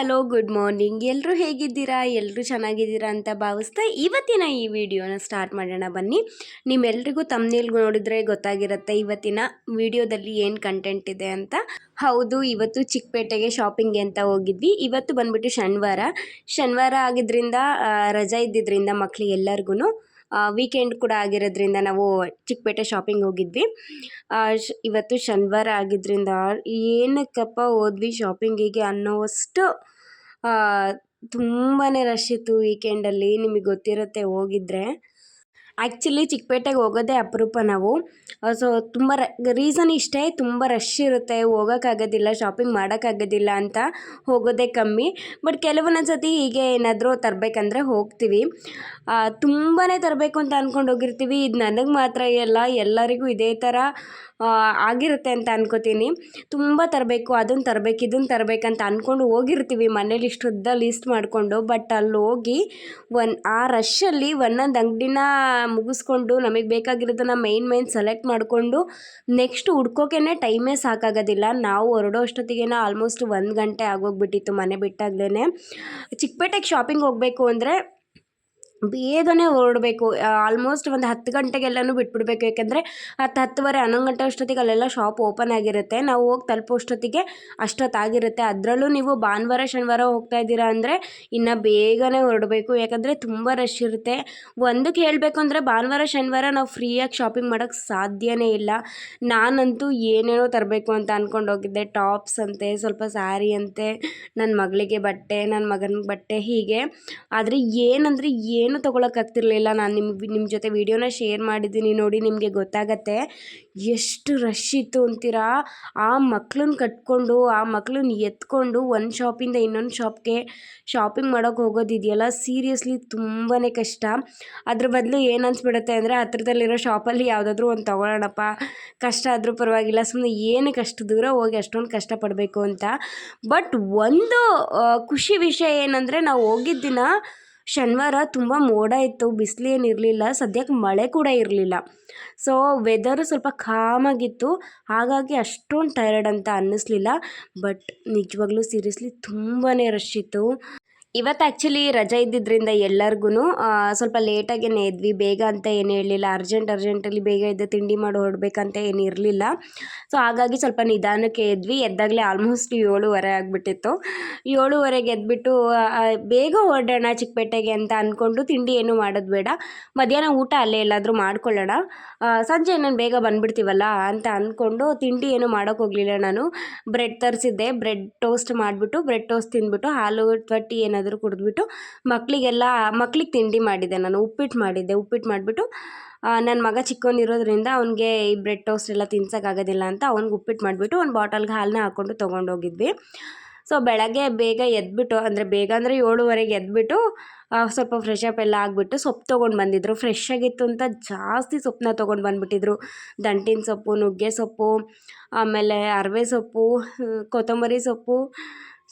Hello, good morning. ಎಲ್ಲರೂ ಹೇಗಿದ್ದೀರಾ? ಎಲ್ಲರೂ ಚೆನ್ನಾಗಿದ್ದೀರಾ ಅಂತ ಭಾವಿಸ್ತಾ ಇವತ್ತಿನ ಈ ವಿಡಿಯೋನ ಸ್ಟಾರ್ಟ್ ಮಾಡೋಣ ಬನ್ನಿ. ನಿಮ್ಮೆಲ್ರಿಗೂ ತಮ್ಮನೇಲ್ಗೂ ನೋಡಿದ್ರೆ ಗೊತ್ತಾಗಿರುತ್ತೆ ಇವತ್ತಿನ ವಿಡಿಯೋದಲ್ಲಿ ಏನು ಕಂಟೆಂಟ್ ಇದೆ ಅಂತ. ಹೌದು, ಇವತ್ತು ಚಿಕ್ಕಪೇಟೆಗೆ ಶಾಪಿಂಗ್ ಅಂತ ಹೋಗಿದ್ವಿ. ಇವತ್ತು ಬಂದ್ಬಿಟ್ಟು ಶನಿವಾರ. ಶನಿವಾರ ಆಗಿದ್ದರಿಂದ ರಜಾ ಇದ್ದಿದ್ದರಿಂದ ಮಕ್ಳಿಗೆ ಎಲ್ಲರಿಗೂ ವೀಕೆಂಡ್ ಕೂಡ ಆಗಿರೋದ್ರಿಂದ ನಾವು ಚಿಕ್ಕಪೇಟೆ ಶಾಪಿಂಗ್ ಹೋಗಿದ್ವಿ. ಇವತ್ತು ಶನಿವಾರ ಆಗಿದ್ದರಿಂದ ಏನಕ್ಕಪ್ಪ ಹೋದ್ವಿ ಶಾಪಿಂಗಿಗೆ ಅನ್ನೋವಷ್ಟು ತುಂಬಾ ರಶ್ ಇತ್ತು ವೀಕೆಂಡಲ್ಲಿ ನಿಮಗೆ ಗೊತ್ತಿರುತ್ತೆ ಹೋಗಿದ್ರೆ. ಆ್ಯಕ್ಚುಲಿ ಚಿಕ್ಕಪೇಟೆಗೆ ಹೋಗೋದೇ ಅಪರೂಪ ನಾವು. ಸೊ ತುಂಬ ರ ರೀಸನ್ ಇಷ್ಟೇ, ತುಂಬ ರಶ್ ಇರುತ್ತೆ, ಹೋಗೋಕ್ಕಾಗೋದಿಲ್ಲ ಶಾಪಿಂಗ್ ಮಾಡೋಕ್ಕಾಗೋದಿಲ್ಲ ಅಂತ ಹೋಗೋದೇ ಕಮ್ಮಿ. ಬಟ್ ಕೆಲವೊಂದೊಂದು ಸತಿ ಹೀಗೆ ಏನಾದರೂ ತರಬೇಕಂದ್ರೆ ಹೋಗ್ತೀವಿ. ತುಂಬಾ ತರಬೇಕು ಅಂತ ಅಂದ್ಕೊಂಡು ಹೋಗಿರ್ತೀವಿ. ಇದು ನನಗೆ ಮಾತ್ರ ಎಲ್ಲ ಎಲ್ಲರಿಗೂ ಇದೇ ಥರ ಆಗಿರುತ್ತೆ ಅಂತ ಅನ್ಕೋತೀನಿ. ತುಂಬ ತರಬೇಕು ಅದನ್ನು ತರಬೇಕು ಇದನ್ನು ತರಬೇಕಂತ ಅಂದ್ಕೊಂಡು ಹೋಗಿರ್ತೀವಿ ಮನೇಲಿ ಇಷ್ಟುದ್ದ ಲೀಸ್ಟ್ ಮಾಡಿಕೊಂಡು. ಬಟ್ ಅಲ್ಲಿ ಹೋಗಿ ಒನ್, ಆ ರಶ್ಶಲ್ಲಿ ಒಂದೊಂದು ಅಂಗಡಿನ ಮುಗಿಸ್ಕೊಂಡು ನಮಗೆ ಬೇಕಾಗಿರೋದನ್ನ ಮೈನ್ ಮೈನ್ ಸೆಲೆಕ್ಟ್ ಮಾಡಿಕೊಂಡು ನೆಕ್ಸ್ಟ್ ಹುಡ್ಕೋಕೆ ಟೈಮೇ ಸಾಕಾಗೋದಿಲ್ಲ. ನಾವು ಹೊರಡೋ ಅಷ್ಟೊತ್ತಿಗೆ ಆಲ್ಮೋಸ್ಟ್ ಒಂದು ಗಂಟೆ ಆಗೋಗ್ಬಿಟ್ಟಿತ್ತು ಮನೆ ಬಿಟ್ಟಾಗ್ಲೇ ಚಿಕ್ಕಪೇಟೆಗೆ ಶಾಪಿಂಗ್ ಹೋಗಬೇಕು ಅಂದರೆ ಬೇಗನೆ ಹೊರಡಬೇಕು. ಆಲ್ಮೋಸ್ಟ್ ಒಂದು ಹತ್ತು ಗಂಟೆಗೆಲ್ಲನೂ ಬಿಟ್ಬಿಡ್ಬೇಕು. ಯಾಕೆಂದರೆ ಹತ್ತು ಹತ್ತುವರೆ, ಹನ್ನೊಂದು ಗಂಟೆ ಅಷ್ಟೊತ್ತಿಗೆ ಅಲ್ಲೆಲ್ಲ ಶಾಪ್ ಓಪನ್ ಆಗಿರುತ್ತೆ. ನಾವು ಹೋಗಿ ತಲುಪೋ ಅಷ್ಟೊತ್ತಿಗೆ ಅಷ್ಟೊತ್ತಾಗಿರುತ್ತೆ. ಅದರಲ್ಲೂ ನೀವು ಭಾನುವಾರ, ಶನಿವಾರ ಹೋಗ್ತಾ ಇದ್ದೀರಾ ಅಂದರೆ ಇನ್ನು ಬೇಗನೆ ಹೊರಡಬೇಕು. ಯಾಕಂದರೆ ತುಂಬ ರಶ್ ಇರುತ್ತೆ. ಒಂದಕ್ಕೆ ಹೇಳಬೇಕು ಅಂದರೆ ಭಾನುವಾರ, ಶನಿವಾರ ನಾವು ಫ್ರೀಯಾಗಿ ಶಾಪಿಂಗ್ ಮಾಡೋಕ್ಕೆ ಸಾಧ್ಯನೇ ಇಲ್ಲ. ನಾನಂತೂ ಏನೇನೋ ತರಬೇಕು ಅಂತ ಅಂದ್ಕೊಂಡು ಹೋಗಿದ್ದೆ. ಟಾಪ್ಸ್ ಅಂತೆ, ಸ್ವಲ್ಪ ಸ್ಯಾರಿ ಅಂತೆ ನನ್ನ ಮಗಳಿಗೆ ಬಟ್ಟೆ ನನ್ನ ಮಗನಿಗೆ ಬಟ್ಟೆ ಹೀಗೆ. ಆದರೆ ಏನಂದರೆ ಏನು ತೊಗೊಳಕ್ಕಾಗ್ತಿರ್ಲಿಲ್ಲ. ನಾನು ನಿಮ್ಗೆ ನಿಮ್ಮ ಜೊತೆ ವೀಡಿಯೋನ ಶೇರ್ ಮಾಡಿದ್ದೀನಿ ನೋಡಿ, ನಿಮಗೆ ಗೊತ್ತಾಗತ್ತೆ. ಎಷ್ಟು ರಶ್ ಇತ್ತು ಅಂತೀರಾ? ಆ ಮಕ್ಳನ್ನ ಕಟ್ಕೊಂಡು, ಆ ಮಕ್ಳನ್ನ ಎತ್ಕೊಂಡು ಒಂದು ಶಾಪಿಂದ ಇನ್ನೊಂದು ಶಾಪ್ಗೆ ಶಾಪಿಂಗ್ ಮಾಡೋಕ್ಕೆ ಹೋಗೋದಿದೆಯಲ್ಲ? ಸೀರಿಯಸ್ಲಿ ತುಂಬಾ ಕಷ್ಟ. ಅದ್ರ ಬದಲು ಏನು ಅನ್ಸ್ಬಿಡುತ್ತೆ ಅಂದರೆ, ಹತ್ರದಲ್ಲಿರೋ ಶಾಪಲ್ಲಿ ಯಾವುದಾದ್ರೂ ಒಂದು ತೊಗೊಳ್ಳೋಣಪ್ಪ ಕಷ್ಟ ಆದರೂ ಪರವಾಗಿಲ್ಲ. ಸುಮ್ಮನೆ ಏನು ಕಷ್ಟ ದೂರ ಹೋಗಿ ಅಷ್ಟೊಂದು ಕಷ್ಟಪಡಬೇಕು ಅಂತ. ಬಟ್ ಒಂದು ಖುಷಿ ವಿಷಯ ಏನಂದರೆ, ನಾವು ಹೋಗಿದ್ದ ದಿನ ಶನಿವಾರ ತುಂಬ ಮೋಡ ಇತ್ತು ಬಿಸಿಲೇನಿರಲಿಲ್ಲ ಸದ್ಯಕ್ಕೆ ಮಳೆ ಕೂಡ ಇರಲಿಲ್ಲ. ಸೊ ವೆದರು ಸ್ವಲ್ಪ ಕಾಮಾಗಿತ್ತು ಹಾಗಾಗಿ ಅಷ್ಟೊಂದು ಟೈರ್ಡ್ ಅಂತ ಅನ್ನಿಸ್ಲಿಲ್ಲ. ಬಟ್ ನಿಜವಾಗ್ಲೂ ಸೀರಿಯಸ್ಲಿ ತುಂಬಾ ರಶ್ ಇತ್ತು. ಇವತ್ತು ಆ್ಯಕ್ಚುಲಿ ರಜೆ ಇದ್ದಿದ್ದರಿಂದ ಎಲ್ಲರಿಗೂ ಸ್ವಲ್ಪ ಲೇಟಾಗೇನೆ ಎದ್ವಿ ಬೇಗ ಅಂತ ಏನು ಹೇಳಲಿಲ್ಲ. ಅರ್ಜೆಂಟ್ ಅರ್ಜೆಂಟಲ್ಲಿ ಬೇಗ ಎದ್ದು ತಿಂಡಿ ಮಾಡಿ ಹೊರಡ್ಬೇಕಂತ ಏನು ಇರಲಿಲ್ಲ. ಸೊ ಹಾಗಾಗಿ ಸ್ವಲ್ಪ ನಿಧಾನಕ್ಕೆ ಎದ್ವಿ. ಎದ್ದಾಗಲೇ ಆಲ್ಮೋಸ್ಟ್ ಏಳುವರೆ ಆಗಿಬಿಟ್ಟಿತ್ತು. ಏಳುವರೆಗೆ ಎದ್ಬಿಟ್ಟು ಬೇಗ ಹೊರಡೋಣ ಚಿಕ್ಕಪೇಟೆಗೆ ಅಂತ ಅಂದ್ಕೊಂಡು ತಿಂಡಿ ಏನು ಮಾಡೋದು ಬೇಡ. ಮಧ್ಯಾಹ್ನ ಊಟ ಅಲ್ಲೇ ಎಲ್ಲಾದರೂ ಮಾಡ್ಕೊಳ್ಳೋಣ. ಸಂಜೆ ನಾನು ಬೇಗ ಬಂದುಬಿಡ್ತೀವಲ್ಲ ಅಂತ ಅಂದ್ಕೊಂಡು ತಿಂಡಿ ಏನು ಮಾಡೋಕ್ಕೆ ಹೋಗಲಿಲ್ಲ ನಾನು. ಬ್ರೆಡ್ ತರಿಸಿದ್ದೆ. ಬ್ರೆಡ್ ಟೋಸ್ಟ್ ಮಾಡಿಬಿಟ್ಟು ಬ್ರೆಡ್ ಟೋಸ್ಟ್ ತಿಂದ್ಬಿಟ್ಟು, ಹಾಲು ತಟ್ಟಿ ಟೀ ಏನಾದರೂ ಕುಡಿದ್ಬಿಟ್ಟು ಮಕ್ಕಳಿಗೆಲ್ಲ ಮಕ್ಳಿಗೆ ತಿಂಡಿ ಮಾಡಿದ್ದೆ ನಾನು, ಉಪ್ಪಿಟ್ಟು ಮಾಡಿದ್ದೆ ಉಪ್ಪಿಟ್ಟು ಮಾಡಿಬಿಟ್ಟು ನನ್ನ ಮಗ ಚಿಕ್ಕವನಿರೋದ್ರಿಂದ ಅವನಿಗೆ ಈ ಬ್ರೆಡ್ ಟೋಸ್ಟ್ ಎಲ್ಲ ತಿನ್ಸೋಕ್ಕಾಗೋದಿಲ್ಲ ಅಂತ ಅವ್ನಿಗೆ ಉಪ್ಪಿಟ್ಟು ಮಾಡಿಬಿಟ್ಟು ಒಂದು ಬಾಟಲ್ಗೆ ಹಾಲನ್ನ ಹಾಕ್ಕೊಂಡು ತೊಗೊಂಡೋಗಿದ್ವಿ. ಸೊ ಬೆಳಗ್ಗೆ ಬೇಗ ಎದ್ಬಿಟ್ಟು, ಅಂದರೆ ಬೇಗ ಅಂದರೆ ಏಳುವರೆಗೆ ಎದ್ಬಿಟ್ಟು ಸ್ವಲ್ಪ ಫ್ರೆಶ್ ಅಪ್ ಎಲ್ಲ ಆಗಿಬಿಟ್ಟು ಸೊಪ್ಪು ತೊಗೊಂಡು ಬಂದಿದ್ರು. ಫ್ರೆಶ್ ಆಗಿತ್ತು ಅಂತ ಜಾಸ್ತಿ ಸೊಪ್ಪನ್ನ ತೊಗೊಂಡು ಬಂದುಬಿಟ್ಟಿದ್ರು. ದಂಟಿನ ಸೊಪ್ಪು, ನುಗ್ಗೆ ಸೊಪ್ಪು, ಆಮೇಲೆ ಅರವೆ ಸೊಪ್ಪು ಕೊತ್ತಂಬರಿ ಸೊಪ್ಪು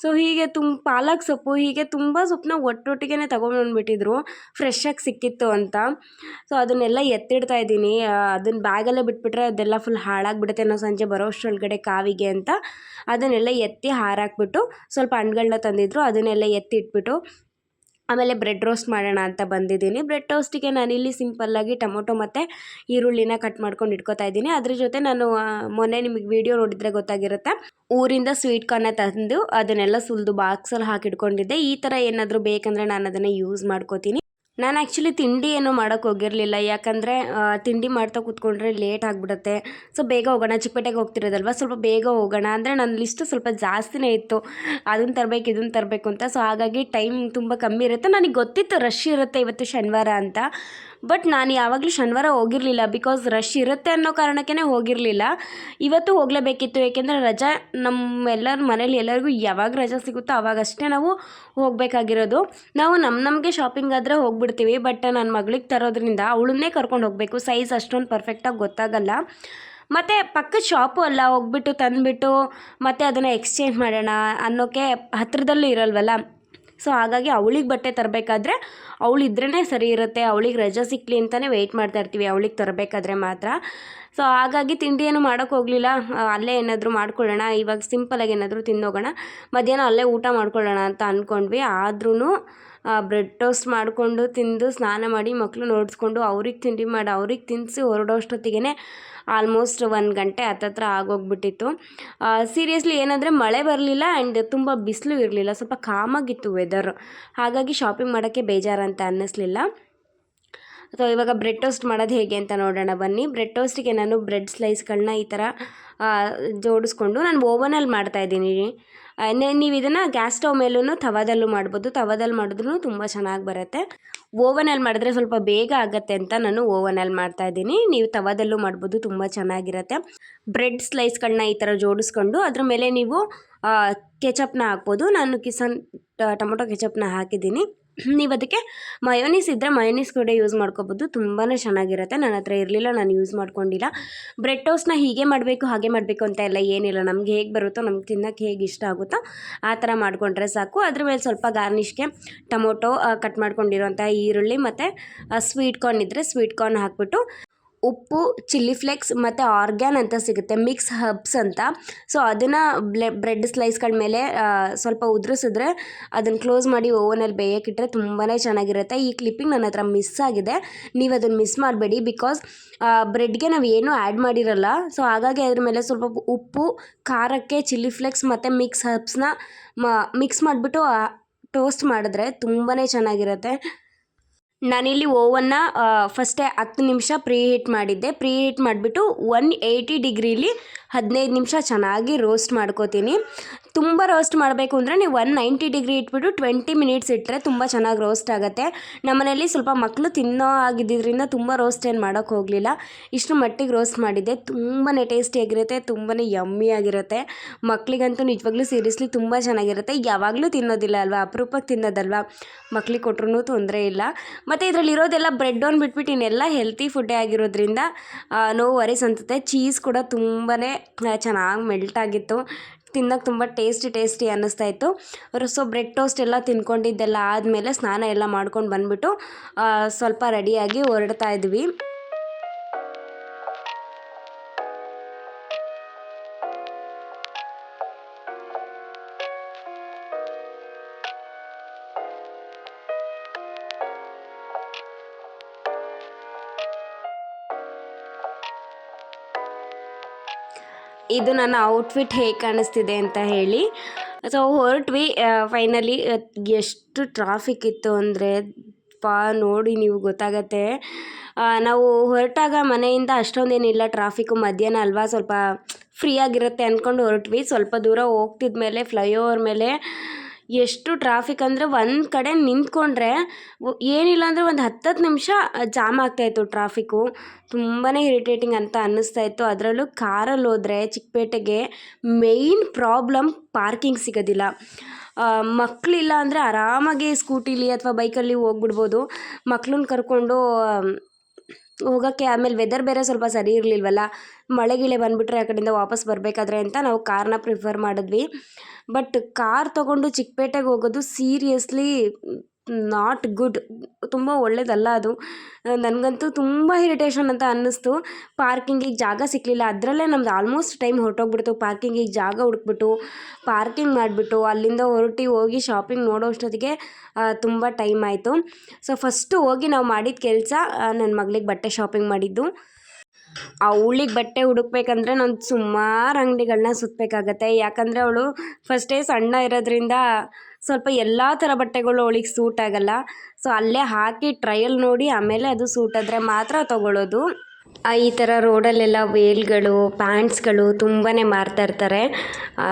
ಸೊ ಹೀಗೆ ತುಂಬ ಪಾಲಕ್ ಸೊಪ್ಪು, ಹೀಗೆ ತುಂಬ ಸೊಪ್ಪನ್ನ ಒಟ್ಟೊಟ್ಟಿಗೆ ತೊಗೊಂಡ್ಬಂದ್ಬಿಟ್ಟಿದ್ರು. ಫ್ರೆಶ್ಶಾಗಿ ಸಿಕ್ಕಿತ್ತು ಅಂತ. ಸೊ ಅದನ್ನೆಲ್ಲ ಎತ್ತಿಡ್ತಾ ಇದ್ದೀನಿ. ಅದನ್ನ ಬ್ಯಾಗಲ್ಲೇ ಬಿಟ್ಬಿಟ್ರೆ ಅದೆಲ್ಲ ಫುಲ್ ಹಾಳಾಗಿಬಿಡುತ್ತೆ ನಾವು ಸಂಜೆ ಬರೋ ಅಷ್ಟರೊಳಗಡೆ ಕಾವಿಗೆ ಅಂತ. ಅದನ್ನೆಲ್ಲ ಎತ್ತಿ ಹಾರಾಕ್ಬಿಟ್ಟು ಸ್ವಲ್ಪ ಹಣ್ಗಳನ್ನ ತಂದಿದ್ರು. ಅದನ್ನೆಲ್ಲ ಎತ್ತಿ ಇಟ್ಬಿಟ್ಟು ಆಮೇಲೆ ಬ್ರೆಡ್ ರೋಸ್ಟ್ ಮಾಡೋಣ ಅಂತ ಬಂದಿದ್ದೀನಿ. ಬ್ರೆಡ್ ರೋಸ್ಟಿಗೆ ನಾನು ಇಲ್ಲಿ ಸಿಂಪಲ್ಲಾಗಿ ಟೊಮೊಟೊ ಮತ್ತು ಈರುಳ್ಳಿನ ಕಟ್ ಮಾಡ್ಕೊಂಡು ಇಟ್ಕೋತಾ ಇದ್ದೀನಿ. ಅದ್ರ ಜೊತೆ ನಾನು ಮೊನ್ನೆ ನಿಮಗೆ ವಿಡಿಯೋ ನೋಡಿದರೆ ಗೊತ್ತಾಗಿರುತ್ತೆ. ಊರಿಂದ ಸ್ವೀಟ್ ಕಾರ್ನ ತಂದು ಅದನ್ನೆಲ್ಲ ಸುಲಿದು ಬಾಕ್ಸಲ್ಲಿ ಹಾಕಿಟ್ಕೊಂಡಿದ್ದೆ. ಈ ಥರ ಏನಾದರೂ ಬೇಕಂದರೆ ನಾನು ಅದನ್ನು ಯೂಸ್ ಮಾಡ್ಕೋತೀನಿ. ನಾನು ಆ್ಯಕ್ಚುಲಿ ತಿಂಡಿ ಏನು ಮಾಡೋಕ್ಕೆ ಹೋಗಿರಲಿಲ್ಲ. ಯಾಕಂದರೆ ತಿಂಡಿ ಮಾಡ್ತಾ ಕೂತ್ಕೊಂಡ್ರೆ ಲೇಟ್ ಆಗಿಬಿಡುತ್ತೆ. ಸೊ ಬೇಗ ಹೋಗೋಣ, ಚಿಕ್ಕಪೇಟೆಗೆ ಹೋಗ್ತಿರೋದಲ್ವ? ಸ್ವಲ್ಪ ಬೇಗ ಹೋಗೋಣ. ಅಂದರೆ ನನ್ನ ಲಿಸ್ಟು ಸ್ವಲ್ಪ ಜಾಸ್ತಿನೇ ಇತ್ತು. ಅದನ್ನು ತರಬೇಕು ಇದನ್ನು ತರಬೇಕು ಅಂತ. ಸೊ ಹಾಗಾಗಿ ಟೈಮ್ ತುಂಬ ಕಮ್ಮಿ ಇರುತ್ತೆ. ನನಗೆ ಗೊತ್ತಿತ್ತು ರಶ್ ಇರುತ್ತೆ ಇವತ್ತು ಶನಿವಾರ ಅಂತ. ಬಟ್ ನಾನು ಯಾವಾಗಲೂ ಶನಿವಾರ ಹೋಗಿರಲಿಲ್ಲ ಬಿಕಾಸ್ ರಶ್ ಇರುತ್ತೆ ಅನ್ನೋ ಕಾರಣಕ್ಕೇ ಹೋಗಿರಲಿಲ್ಲ. ಇವತ್ತು ಹೋಗಲೇಬೇಕಿತ್ತು. ಏಕೆಂದರೆ ರಜಾ ನಮ್ಮೆಲ್ಲರ ಮನೇಲಿ ಎಲ್ಲರಿಗೂ ಯಾವಾಗ ರಜಾ ಸಿಗುತ್ತೋ ಅವಾಗಷ್ಟೇ ನಾವು ಹೋಗಬೇಕಾಗಿರೋದು. ನಾವು ನಮ್ಮ ನಮಗೆ ಶಾಪಿಂಗ್ ಆದರೆ ಹೋಗ್ಬಿಡ್ತೀವಿ ಬಟ್ ನನ್ನ ಮಗಳಿಗೆ ತರೋದ್ರಿಂದ ಅವಳನ್ನೇ ಕರ್ಕೊಂಡು ಹೋಗಬೇಕು. ಸೈಜ್ ಅಷ್ಟೊಂದು ಪರ್ಫೆಕ್ಟಾಗಿ ಗೊತ್ತಾಗಲ್ಲ. ಮತ್ತು ಪಕ್ಕದ ಶಾಪು ಅಲ್ಲ, ಹೋಗ್ಬಿಟ್ಟು ತಂದುಬಿಟ್ಟು ಮತ್ತೆ ಅದನ್ನು ಎಕ್ಸ್ಚೇಂಜ್ ಮಾಡೋಣ ಅನ್ನೋಕ್ಕೆ ಹತ್ತಿರದಲ್ಲೂ ಇರಲ್ವಲ್ಲ? ಸೊ ಹಾಗಾಗಿ ಅವಳಿಗೆ ಬಟ್ಟೆ ತರಬೇಕಾದ್ರೆ ಅವಳು ಇದ್ರೇ ಸರಿ ಇರುತ್ತೆ. ಅವಳಿಗೆ ರಜೆ ಸಿಕ್ಕಲಿ ಅಂತಲೇ ವೆಯ್ಟ್ ಮಾಡ್ತಾ ಇರ್ತೀವಿ. ಅವಳಿಗೆ ತರಬೇಕಾದ್ರೆ ಮಾತ್ರ. ಸೊ ಹಾಗಾಗಿ ತಿಂಡಿ ಏನು ಮಾಡೋಕೆ ಹೋಗಲಿಲ್ಲ. ಅಲ್ಲೇ ಏನಾದರೂ ಮಾಡ್ಕೊಳ್ಳೋಣ. ಇವಾಗ ಸಿಂಪಲಾಗಿ ಏನಾದರೂ ತಿಂದೋಗೋಣ. ಮಧ್ಯಾಹ್ನ ಅಲ್ಲೇ ಊಟ ಮಾಡ್ಕೊಳ್ಳೋಣ ಅಂತ ಅಂದ್ಕೊಂಡ್ವಿ ಆದ್ರೂ ಬ್ರೆಡ್ ಟೋಸ್ಟ್ ಮಾಡಿಕೊಂಡು ತಿಂದು ಸ್ನಾನ ಮಾಡಿ ಮಕ್ಕಳು ನೋಡಿಸ್ಕೊಂಡು ಅವ್ರಿಗೆ ತಿಂಡಿ ಮಾಡಿ, ಅವ್ರಿಗೆ ತಿನ್ನಿಸಿ ಹೊರಡೋಷ್ಟೊತ್ತಿಗೆ ಆಲ್ಮೋಸ್ಟ್ ಒಂದು ಗಂಟೆ ಹತ್ತತ್ರ ಆಗೋಗ್ಬಿಟ್ಟಿತ್ತು. ಸೀರಿಯಸ್ಲಿ ಏನಂದರೆ ಮಳೆ ಬರಲಿಲ್ಲ ಆ್ಯಂಡ್ ತುಂಬ ಬಿಸಿಲು ಇರಲಿಲ್ಲ. ಸ್ವಲ್ಪ ಕಾಮಾಗಿತ್ತು ವೆದರ್ ಹಾಗಾಗಿ ಶಾಪಿಂಗ್ ಮಾಡೋಕ್ಕೆ ಬೇಜಾರಂತ ಅನ್ನಿಸ್ಲಿಲ್ಲ. ಸೊ ಇವಾಗ ಬ್ರೆಡ್ ಟೋಸ್ಟ್ ಮಾಡೋದು ಹೇಗೆ ಅಂತ ನೋಡೋಣ ಬನ್ನಿ. ಬ್ರೆಡ್ ಟೋಸ್ಟಿಗೆ ನಾನು ಬ್ರೆಡ್ ಸ್ಲೈಸ್ಗಳನ್ನ ಈ ಥರ ಜೋಡಿಸ್ಕೊಂಡು ನಾನು ಓವನಲ್ಲಿ ಮಾಡ್ತಾಯಿದ್ದೀನಿ ನೀವು ಇದನ್ನು ಗ್ಯಾಸ್ ಸ್ಟವ್ ಮೇಲೂ ತವಾದಲ್ಲೂ ಮಾಡ್ಬೋದು. ತವಾದಲ್ಲಿ ಮಾಡಿದ್ರೂ ತುಂಬ ಚೆನ್ನಾಗಿ ಬರುತ್ತೆ. ಓವನಲ್ಲಿ ಮಾಡಿದ್ರೆ ಸ್ವಲ್ಪ ಬೇಗ ಆಗುತ್ತೆ ಅಂತ ನಾನು ಓವನಲ್ಲಿ ಮಾಡ್ತಾಯಿದ್ದೀನಿ ನೀವು ತವಾದಲ್ಲೂ ಮಾಡ್ಬೋದು, ತುಂಬ ಚೆನ್ನಾಗಿರುತ್ತೆ. ಬ್ರೆಡ್ ಸ್ಲೈಸ್ಗಳನ್ನ ಈ ಥರ ಜೋಡಿಸ್ಕೊಂಡು ಅದ್ರ ಮೇಲೆ ನೀವು ಕೆಚಪ್ನ ಹಾಕ್ಬೋದು. ನಾನು ಕಿಸನ್, ಟೊಮೊಟೊ ಕೆಚಪ್ನ ಹಾಕಿದ್ದೀನಿ. ನೀವು ಅದಕ್ಕೆ ಮಯೋನೀಸ್ ಇದ್ದರೆ ಮಯೋನೀಸ್ ಕೂಡ ಯೂಸ್ ಮಾಡ್ಕೋಬೋದು. ತುಂಬಾ ಚೆನ್ನಾಗಿರುತ್ತೆ. ನನ್ನ ಹತ್ರ ಇರಲಿಲ್ಲ, ನಾನು ಯೂಸ್ ಮಾಡ್ಕೊಂಡಿಲ್ಲ. ಬ್ರೆಡ್ ಟೋಸ್ಟ್ನ ಹೀಗೆ ಮಾಡಬೇಕು, ಹಾಗೆ ಮಾಡಬೇಕು ಅಂತ ಎಲ್ಲ ಏನಿಲ್ಲ. ನಮ್ಗೆ ಹೇಗೆ ಬರುತ್ತೋ, ನಮ್ಗೆ ತಿನ್ನೋಕ್ಕೆ ಹೇಗೆ ಇಷ್ಟ ಆಗುತ್ತೋ ಆ ಥರ ಮಾಡಿಕೊಂಡ್ರೆ ಸಾಕು. ಅದ್ರ ಮೇಲೆ ಸ್ವಲ್ಪ ಗಾರ್ನಿಷ್ಗೆ ಟೊಮೊಟೊ ಕಟ್ ಮಾಡ್ಕೊಂಡಿರೋಂಥ ಈರುಳ್ಳಿ ಮತ್ತು ಸ್ವೀಟ್ ಕಾರ್ನ್ ಇದ್ದರೆ ಸ್ವೀಟ್ ಕಾರ್ನ್ ಹಾಕ್ಬಿಟ್ಟು ಉಪ್ಪು, ಚಿಲ್ಲಿ ಫ್ಲೇಕ್ಸ್ ಮತ್ತು ಆರ್ಗ್ಯಾನ್ ಅಂತ ಸಿಗುತ್ತೆ, ಮಿಕ್ಸ್ ಹಬ್ಸ್ ಅಂತ. ಸೊ ಅದನ್ನು ಬ್ಲೆ, ಬ್ರೆಡ್ ಸ್ಲೈಸ್ಗಳ ಮೇಲೆ ಸ್ವಲ್ಪ ಉದುರಿಸಿದ್ರೆ ಅದನ್ನು ಕ್ಲೋಸ್ ಮಾಡಿ ಓವನಲ್ಲಿ ಬೇಯೋಕ್ಕಿಟ್ರೆ ತುಂಬಾ ಚೆನ್ನಾಗಿರುತ್ತೆ. ಈ ಕ್ಲಿಪ್ಪಿಂಗ್ ನನ್ನ ಹತ್ರ ಮಿಸ್ ಆಗಿದೆ. ನೀವು ಅದನ್ನು ಮಿಸ್ ಮಾಡಬೇಡಿ ಬಿಕಾಸ್ ಬ್ರೆಡ್ಗೆ ನಾವು ಏನೂ ಆ್ಯಡ್ ಮಾಡಿರಲ್ಲ. ಸೊ ಹಾಗಾಗಿ ಅದ್ರ ಮೇಲೆ ಸ್ವಲ್ಪ ಉಪ್ಪು, ಖಾರಕ್ಕೆ ಚಿಲ್ಲಿ ಫ್ಲೇಕ್ಸ್ ಮತ್ತು ಮಿಕ್ಸ್ ಹಬ್ಸ್ನ ಮಿಕ್ಸ್ ಮಾಡಿಬಿಟ್ಟು ಟೋಸ್ಟ್ ಮಾಡಿದ್ರೆ ತುಂಬಾ ಚೆನ್ನಾಗಿರುತ್ತೆ. ನಾನಿಲ್ಲಿ ಓವನ್ನ ಫಸ್ಟೇ ಹತ್ತು ನಿಮಿಷ ಪ್ರೀ ಹೀಟ್ ಮಾಡಿದ್ದೆ. ಪ್ರೀ ಹೀಟ್ ಮಾಡಿಬಿಟ್ಟು ಒನ್ ಏಯ್ಟಿ ಡಿಗ್ರೀಲಿ ಹದಿನೈದು ನಿಮಿಷ ಚೆನ್ನಾಗಿ ರೋಸ್ಟ್ ಮಾಡ್ಕೋತೀನಿ. ತುಂಬ ರೋಸ್ಟ್ ಮಾಡಬೇಕು ಅಂದರೆ ನೀವು ಒನ್ ನೈಂಟಿ ಡಿಗ್ರಿ ಇಟ್ಬಿಟ್ಟು ಟ್ವೆಂಟಿ ಮಿನಿಟ್ಸ್ ಇಟ್ಟರೆ ತುಂಬ ಚೆನ್ನಾಗಿ ರೋಸ್ಟ್ ಆಗುತ್ತೆ. ನಮ್ಮನೇಲಿ ಸ್ವಲ್ಪ ಮಕ್ಕಳು ತಿನ್ನೋ ಆಗಿದ್ದರಿಂದ ತುಂಬ ರೋಸ್ಟ್ ಏನು ಮಾಡೋಕ್ಕೆ ಹೋಗಲಿಲ್ಲ. ಇಷ್ಟು ಮಟ್ಟಿಗೆ ರೋಸ್ಟ್ ಮಾಡಿದ್ದೆ. ತುಂಬಾ ಟೇಸ್ಟಿಯಾಗಿರುತ್ತೆ ತುಂಬಾ ಯಮ್ಮಿ ಆಗಿರುತ್ತೆ. ಮಕ್ಕಳಿಗಂತೂ ನಿಜವಾಗ್ಲೂ ಸೀರಿಯಸ್ಲಿ ತುಂಬ ಚೆನ್ನಾಗಿರುತ್ತೆ. ಯಾವಾಗಲೂ ತಿನ್ನೋದಿಲ್ಲ ಅಲ್ವಾ? ಅಪರೂಪಕ್ಕೆ ತಿನ್ನೋದಲ್ವಾ? ಮಕ್ಳಿಗೆ ಕೊಟ್ರೂ ತೊಂದರೆ ಇಲ್ಲ. ಮತ್ತು ಇದರಲ್ಲಿ ಇರೋದೆಲ್ಲ ಬ್ರೆಡ್ ಆನ್ ಬಿಟ್ಬಿಟ್ಟು ಇನ್ನೆಲ್ಲ ಹೆಲ್ತಿ ಫುಡ್ಡೇ ಆಗಿರೋದ್ರಿಂದ ನೋ ವರೀಸ್ ಅನ್ಸುತ್ತೆ. ಚೀಸ್ ಕೂಡ ತುಂಬಾ ಚೆನ್ನಾಗಿ ಮೆಲ್ಟ್ ಆಗಿತ್ತು. ತಿನ್ನೋಕೆ ತುಂಬ ಟೇಸ್ಟಿ ಟೇಸ್ಟಿ ಅನ್ನಿಸ್ತಾ ಇತ್ತು. ಸೊ ಬ್ರೆಡ್ ಟೋಸ್ಟ್ ಎಲ್ಲ ತಿನ್ಕೊಂಡಿದ್ದೆಲ್ಲ ಆದಮೇಲೆ ಸ್ನಾನ ಎಲ್ಲ ಮಾಡ್ಕೊಂಡು ಬಂದುಬಿಟ್ಟು ಸ್ವಲ್ಪ ರೆಡಿಯಾಗಿ ಹೊರಡ್ತಾ ಇದ್ವಿ. ಇದು ನನ್ನ ಔಟ್ಫಿಟ್ ಹೇಗೆ ಕಾಣಿಸ್ತಿದೆ ಅಂತ ಹೇಳಿ. ಸೊ ಹೊರಟ್ವಿ ಫೈನಲಿ ಎಷ್ಟು ಟ್ರಾಫಿಕ್ ಇತ್ತು ಅಂದರೆ, ಪಾ, ನೋಡಿ ನೀವು ಗೊತ್ತಾಗತ್ತೆ. ನಾವು ಹೊರಟಾಗ ಮನೆಯಿಂದ ಅಷ್ಟೊಂದೇನಿಲ್ಲ ಟ್ರಾಫಿಕ್ಕು ಮಧ್ಯಾಹ್ನ ಅಲ್ವಾ, ಸ್ವಲ್ಪ ಫ್ರೀ ಆಗಿರುತ್ತೆ ಅಂದ್ಕೊಂಡು ಹೊರಟ್ವಿ. ಸ್ವಲ್ಪ ದೂರ ಹೋಗ್ತಿದ್ಮೇಲೆ ಫ್ಲೈಓವರ್ ಮೇಲೆ ಎಷ್ಟು ಟ್ರಾಫಿಕ್ ಅಂದರೆ ಒಂದು ಕಡೆ ನಿಂತ್ಕೊಂಡ್ರೆ ಏನಿಲ್ಲ ಅಂದರೆ ಒಂದು ಹತ್ತತ್ತು ನಿಮಿಷ ಜಾಮ್ ಆಗ್ತಾಯಿತ್ತು ಟ್ರಾಫಿಕ್ಕು ತುಂಬಾ ಇರಿಟೇಟಿಂಗ್ ಅಂತ ಅನ್ನಿಸ್ತಾ ಇತ್ತು. ಅದರಲ್ಲೂ ಕಾರಲ್ಲಿ ಹೋದರೆ ಚಿಕ್ಕಪೇಟೆಗೆ ಮೇಯ್ನ್ ಪ್ರಾಬ್ಲಮ್ ಪಾರ್ಕಿಂಗ್ ಸಿಗೋದಿಲ್ಲ. ಮಕ್ಕಳಿಲ್ಲ ಅಂದರೆ ಆರಾಮಾಗಿ ಸ್ಕೂಟಿಲಿ ಅಥವಾ ಬೈಕಲ್ಲಿ ಹೋಗ್ಬಿಡ್ಬೋದು. ಮಕ್ಳನ್ನ ಕರ್ಕೊಂಡು ಹೋಗೋಕ್ಕೆ ಆಮೇಲೆ ವೆದರ್ ಬೇರೆ ಸ್ವಲ್ಪ ಸರಿ ಇರಲಿಲ್ವಲ್ಲ, ಮಳೆ ಗಿಳೆ ಬಂದುಬಿಟ್ರೆ ಆ ಕಡೆಯಿಂದ ವಾಪಸ್ ಬರಬೇಕಾದ್ರೆ ಅಂತ ನಾವು ಕಾರ್ನ ಪ್ರಿಫರ್ ಮಾಡಿದ್ವಿ. ಬಟ್ ಕಾರ್ ತೊಗೊಂಡು ಚಿಕ್ಕಪೇಟೆಗೆ ಹೋಗೋದು ಸೀರಿಯಸ್ಲಿ ನಾಟ್ ಗುಡ್. ತುಂಬ ಒಳ್ಳೆಯದಲ್ಲ ಅದು. ನನಗಂತೂ ತುಂಬ ಇರಿಟೇಷನ್ ಅಂತ ಅನ್ನಿಸ್ತು. ಪಾರ್ಕಿಂಗಿಗೆ ಜಾಗ ಸಿಕ್ಕಲಿಲ್ಲ ಅದರಲ್ಲೇ ನಮ್ದು ಆಲ್ಮೋಸ್ಟ್ ಟೈಮ್ ಹೊರಟೋಗ್ಬಿಡ್ತು. ಪಾರ್ಕಿಂಗಿಗೆ ಜಾಗ ಹುಡುಕ್ಬಿಟ್ಟು, ಪಾರ್ಕಿಂಗ್ ಮಾಡಿಬಿಟ್ಟು, ಅಲ್ಲಿಂದ ಹೊರಟಿ ಹೋಗಿ ಶಾಪಿಂಗ್ ನೋಡೋ ಅಷ್ಟೊತ್ತಿಗೆ ತುಂಬ ಟೈಮ್ ಆಯಿತು. ಸೊ, ಫಸ್ಟು ಹೋಗಿ ನಾವು ಮಾಡಿದ ಕೆಲಸ ನನ್ನ ಮಗಳಿಗೆ ಬಟ್ಟೆ ಶಾಪಿಂಗ್ ಮಾಡಿದ್ದು. ಅವಳಿಗೆ ಬಟ್ಟೆ ಹುಡುಕ್ಬೇಕಂದ್ರೆ ನಾನು ಸುಮಾರು ಅಂಗಡಿಗಳನ್ನ ಸುತ್ತಬೇಕಾಗತ್ತೆ ಯಾಕಂದರೆ ಅವಳು ಫಸ್ಟೇ ಸಣ್ಣ ಇರೋದ್ರಿಂದ ಸ್ವಲ್ಪ ಎಲ್ಲ ಥರ ಬಟ್ಟೆಗಳು ಅವಳಿಗೆ ಸೂಟ್ ಆಗಲ್ಲ. ಸೊ ಅಲ್ಲೇ ಹಾಕಿ ಟ್ರಯಲ್ ನೋಡಿ, ಆಮೇಲೆ ಅದು ಸೂಟ್ ಆದರೆ ಮಾತ್ರ ತೊಗೊಳ್ಳೋದು ಈ ಥರ ರೋಡಲ್ಲೆಲ್ಲ ವೇಲ್ಗಳು ಪ್ಯಾಂಟ್ಸ್ಗಳು ತುಂಬಾ ಮಾರ್ತಾ ಇರ್ತಾರೆ.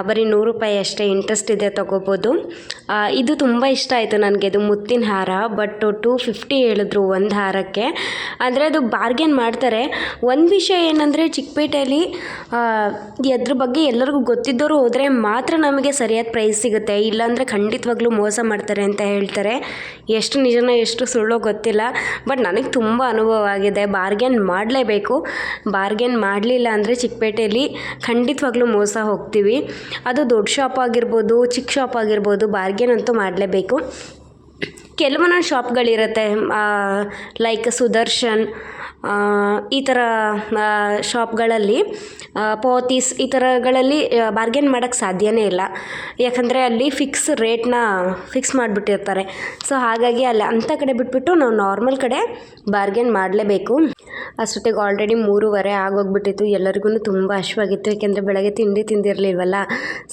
ಬರೀ ನೂರು ರೂಪಾಯಿ ಅಷ್ಟೇ ಇಂಟ್ರೆಸ್ಟ್ ಇದೆ ತೊಗೋಬೋದು. ಇದು ತುಂಬ ಇಷ್ಟ ಆಯಿತು ನನಗೆ, ಇದು ಮುತ್ತಿನ ಹಾರ ಬಟ್ ಟೂ ಫಿಫ್ಟಿ ಹೇಳಿದ್ರು ಒಂದು ಹಾರಕ್ಕೆ. ಅಂದರೆ ಅದು ಬಾರ್ಗೇನ್ ಮಾಡ್ತಾರೆ. ಒಂದು ವಿಷಯ ಏನಂದರೆ, ಚಿಕ್ಕಪೇಟೆಯಲ್ಲಿ ಅದ್ರ ಬಗ್ಗೆ ಎಲ್ಲರಿಗೂ ಗೊತ್ತಿದ್ದವರು ಹೋದರೆ ಮಾತ್ರ ನಮಗೆ ಸರಿಯಾದ ಪ್ರೈಸ್ ಸಿಗುತ್ತೆ. ಇಲ್ಲಾಂದರೆ ಖಂಡಿತವಾಗ್ಲೂ ಮೋಸ ಮಾಡ್ತಾರೆ ಅಂತ ಹೇಳ್ತಾರೆ. ಎಷ್ಟು ನಿಜನೋ ಎಷ್ಟು ಸುಳ್ಳೋ ಗೊತ್ತಿಲ್ಲ. ಬಟ್ ನನಗೆ ತುಂಬ ಅನುಭವ ಆಗಿದೆ. ಬಾರ್ಗೇನ್ ಮಾಡಲೇಬೇಕು ಮಾಡಲೇಬೇಕು. ಬಾರ್ಗೇನ್ ಮಾಡಲಿಲ್ಲ ಅಂದರೆ ಚಿಕ್ಕಪೇಟೆಯಲ್ಲಿ ಖಂಡಿತವಾಗ್ಲೂ ಮೋಸ ಹೋಗ್ತೀವಿ. ಅದು ದೊಡ್ಡ ಶಾಪ್ ಆಗಿರ್ಬೋದು, ಚಿಕ್ಕ ಶಾಪ್ ಆಗಿರ್ಬೋದು, ಬಾರ್ಗೇನ್ ಅಂತೂ ಮಾಡಲೇಬೇಕು. ಕೆಲವೊಂದೊಂದು ಶಾಪ್ಗಳಿರುತ್ತೆ ಲೈಕ್ ಸುದರ್ಶನ್ ಈ ಥರ ಶಾಪ್ಗಳಲ್ಲಿ ಪೋತೀಸ್ ಈ ಥರಗಳಲ್ಲಿ ಬಾರ್ಗೇನ್ ಮಾಡೋಕ್ಕೆ ಸಾಧ್ಯವೇ ಇಲ್ಲ. ಯಾಕಂದರೆ ಅಲ್ಲಿ ಫಿಕ್ಸ್ ರೇಟ್ನ ಫಿಕ್ಸ್ ಮಾಡಿಬಿಟ್ಟಿರ್ತಾರೆ. ಸೊ ಹಾಗಾಗಿ ಅಲ್ಲಿ ಅಂಥ ಕಡೆ ಬಿಟ್ಬಿಟ್ಟು ನಾವು ನಾರ್ಮಲ್ ಕಡೆ ಬಾರ್ಗೇನ್ ಮಾಡಲೇಬೇಕು. ಅಷ್ಟೊತ್ತಿಗೆ ಆಲ್ರೆಡಿ ಮೂರುವರೆ ಆಗೋಗ್ಬಿಟ್ಟಿತ್ತು. ಎಲ್ಲರಿಗೂ ತುಂಬ ಹಶ್ವಾಗಿತ್ತು ಏಕೆಂದರೆ ಬೆಳಗ್ಗೆ ತಿಂಡಿ ತಿಂದಿರಲಿಲ್ವಲ್ಲ?